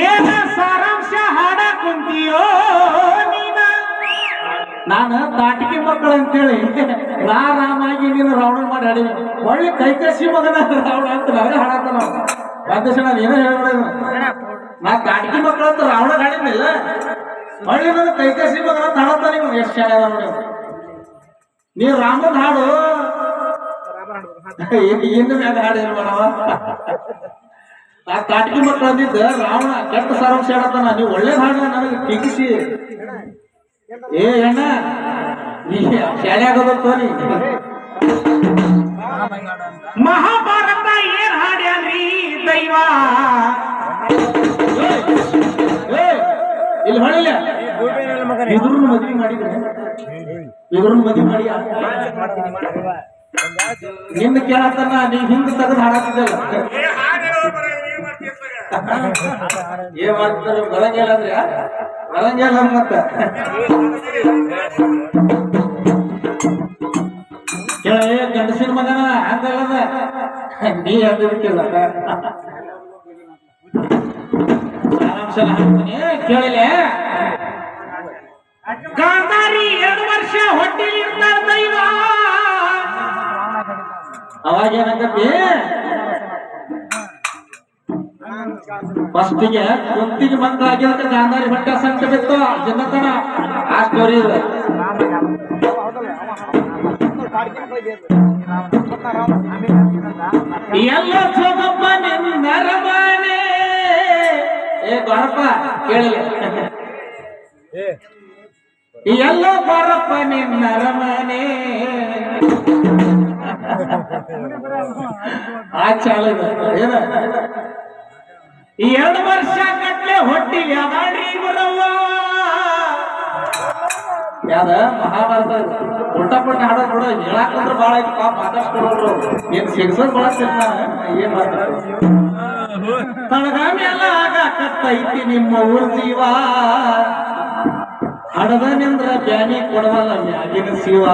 ಏನ ಸಾರಾಂಶ ಹಾಡ ಕುಂತಿಯೋ ನೀನ? ತಾಟಿಕೆ ಮಕ್ಕಳು ಅಂತೇಳಿ. ನಾ ರಾಮಾಗಿ ನೀನು ರಾವಣ ಮಾಡಿ ಹಾಡಿ ಒಳ್ಳೆ ಕೈಕಸಿ ಮಗನ ರಾವಣ ಅಂತ ನನಗೆ ಹಾಡತ್ತ ನಾವು ಬಂದಕ್ಷಣ ನೀನೇ ಹೇಳ್ಬಿಡೋದು ನಾ ತಾಟಿಕೆ ಮಕ್ಕಳು ಅಂತ ರಾವಣ ಹಾಡಿದ್ನಿಲ್ಲ ಒಳ್ಳೆ ನನ್ನ ಕೈಕಸಿ ಮಗಳ ಅಂತ ಹಾಡತ್ತ ನೀವು ಎಷ್ಟು ಶಾಲೆ ನೋಡಿ. ನೀವು ರಾಮನ ಹಾಡು. ಏನು ಮ್ಯಾಗ ಹಾಡು ಏನು ಮಾಡವ? ಆ ಕಾಟಿಗೆ ಮಕ್ಕಳು ಅಂದಿದ್ದ ರಾವಣ ಕೆಟ್ಟ ಸಾರಾಂಶ ಹೇಳತ್ತಾನ. ನೀವು ಒಳ್ಳೇದ್ ಹಾಡ್ಲ ನನಗೆ ಟೀಕಿಸಿ ಏ ಅಣ್ಣ ನೀ ಶಾಲೆ ಆಗೋದತ್ತ ನೀ ಮಹಾಭಾರತ ಏನ್ ಹಾಡ್ಯಾನ್ರಿ? ದೈವ. ಇಲ್ಲಿ ಹೊಳಿಲ್ಲ ಇದ್ರನ್ನ ಮದ್ವಿ ಮಾಡಿದ್ರೆ? ಇದ್ರನ್ನ ಮದುವೆ ಮಾಡಿ ನಿನ್ನ ಕೇಳತ್ತನ್ನ ನೀ ಹಿಂದೆ ತೆಗೆದು ಹಾಡತ್ತಿದ್ದಲ್ಲ ಏ ಮಾಡ್ತಾರೆ ಬಳಂಗೇಲ ಅಂದ್ರೆ ಬಳಂಗೇಲ ಮತ್ತ? ಕೇಳ ಗಂಡಸಿನ ಮಗನ ಹಂಗಲ್ಲದ ನೀ ಅಂದಿರ್ಕಿಲ್ಲ ಸಾರಾಂಶ ಹಾಕ್ತೀನಿ ಕೇಳಲೆ? ಗಾಂಧಾರಿ ಎರಡು ವರ್ಷ ಹೊಟ್ಟೆಲಿ ಇರ್ತಾರ ದೈವ. ಅವಾಗ ಏನಾಗತ್ತಿ? ಫಸ್ಟಿಗೆ ಕುಂತಿಗೆ ಆಗಿರತ್ತೆ ಗಾಂಧಾರಿ ಹೊಟ್ಟೆ ಸಂಕಟ ಬಿತ್ತು. ಜನತನ ಆ ಸ್ಟೋರಿ ಇದೆ. ಎಲ್ಲ ಸೋಮಪ್ಪ ನಿನ್ನ ರಮಣೆ ಏ ಬಾರಪ್ಪ ಕೇಳಲ್ಲ. ಎಲ್ಲ ಬಾರಪ್ಪ ನಿನ್ನ ಅರಮನೆ. ಆ ಚಾಲ ಏನ? ಎರಡು ವರ್ಷ ಗಟ್ಲೆ ಹೊಟ್ಟಿಗೆ ಮಾಡಿ ಬರವ್ವ ಯಾದ ಮಹಾಭಾರತ. ಉಲ್ಟಾ ಪಲ್ಟ ಹಾಡೋ ನೋಡ ಹೇಳಾಕಂದ್ರೆ ಬಾಳ ಐತಿ ಪಾಪ ಮಾತಾಡ್ಸ್ಕೊಡೋರು ಏನ್ ಸಿಗ್ಸೋದ್ ಬಾಳ ಸಿಗ್ತಾನ ಏನ್ ಮಾಡ್ತಾರೆ? ತಳಗಾಮಿ ಎಲ್ಲ ಆಗಾಕತ್ತೈತಿ ನಿಮ್ಮ ಊರ್ ಜೀವ. ಹಡದ ನಿಂದ್ರ ಬ್ಯಾನಿ ಕೊಡವಲ್ಲ ಮ್ಯಾಗಿನ ಶಿವ.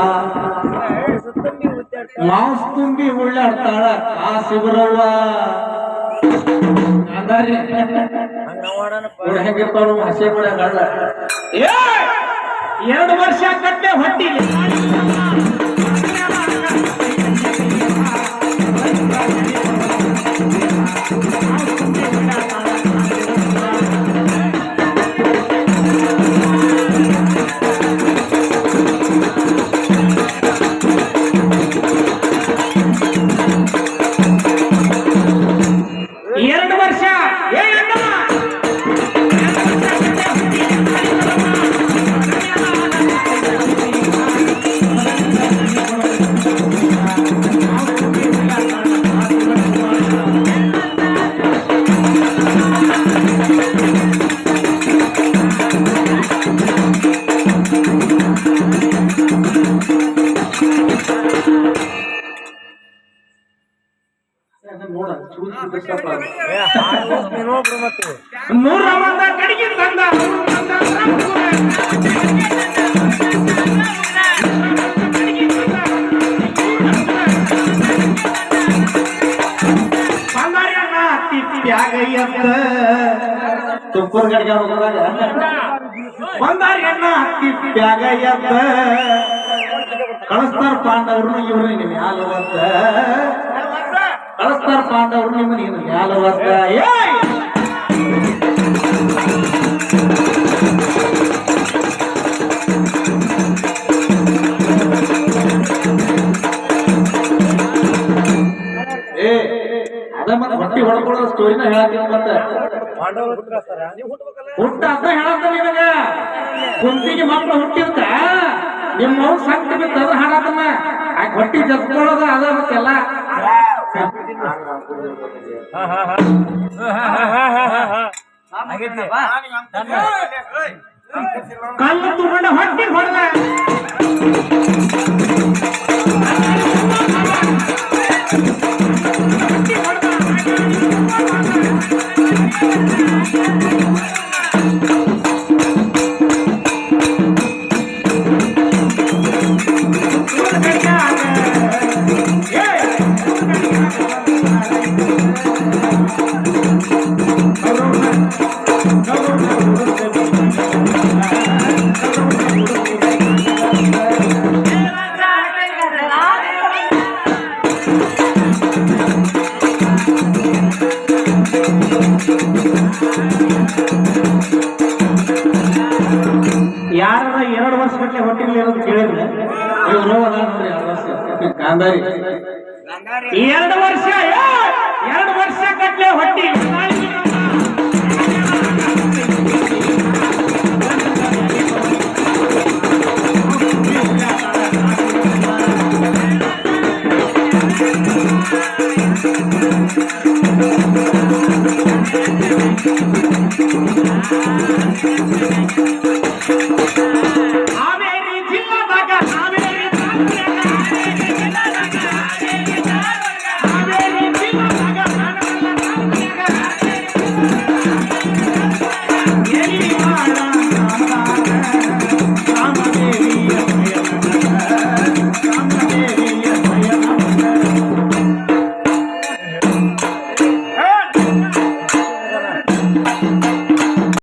ಮಾಸ್ ತುಂಬಿ ಉಳ್ಳಾಡ್ತಾಳ ಆ ಶಿವರವ್ವ ಹೆಂಗೆ ಹೆಂಗಿರ್ತಾವ ಹಸೆ ಕೂಡ ಗಳ್ಳ ಏ! ಎರಡು ವರ್ಷ ಕಟ್ಟೆ ಹೊಟ್ಟಿಗೆ. ನೂರ ಒಂದ ಕಡೆಗೆ ತಂದ ತುಪ್ಪರ ಗಡಿಗೆ ಹೋಗೋದಾಗ ಬಂದಾರಿ ಅಣ್ಣ ತಿಪ್ಪ್ಯಾಗ ಎದ್ದ ಕಳಿಸ್ತಾರ ಪಾಂಡವ್ರು ಇವ್ರು ನಿಮ್ ಒದ್ದ ಕಳಿಸ್ತಾರ ಪಾಂಡವ್ರು ನಿಮ್ಮ ನೀನು ಮ್ಯಾಲ ಒದ್ದ ಏಯ್! ಏ ಅದ ಮತ್ತೆ ಹೊಟ್ಟಿ ಹೊಡ್ಕೊಳ್ಳೋ ಸ್ಟೋರಿನ ಹೇಳ್ತೀನಿ ಮತ್ತೆ. ಹುಟ್ಟ ಅದ ಹೇಳತ್ತ ನಿನಗ. ಕುಂತಿಗೆ ಮಕ್ಳು ಹುಟ್ಟಿರ್ತ ನಿಮ್ಮ ಸಂಕಟ ಬಿತ್ತು ಅದ ಹಾಡತನ ಆ ಹೊಟ್ಟಿ ಜಸ್ಕೊಳ್ಳೋದ ಅದ ಮತ್ತೆಲ್ಲ ಕಲ್ಲು ತಗೊಂಡ ಹೊಟ್ಟಿ ಹೊಡೆದ ಎರಡು ವರ್ಷ ಗಟ್ಟಲೆ ಹೊಟ್ಟಿಗೆ ಇರೋದು ಕೇಳಿದ್ರೆ ಇವ್ರು ಅದ ನೋಡ್ರಿ ಎರಡು ವರ್ಷ ಕಾಂದಾರಿ ಎರಡು ವರ್ಷ ಏ, ಎರಡು ವರ್ಷ ಗಟ್ಲೆ ಹೊಟ್ಟಿ.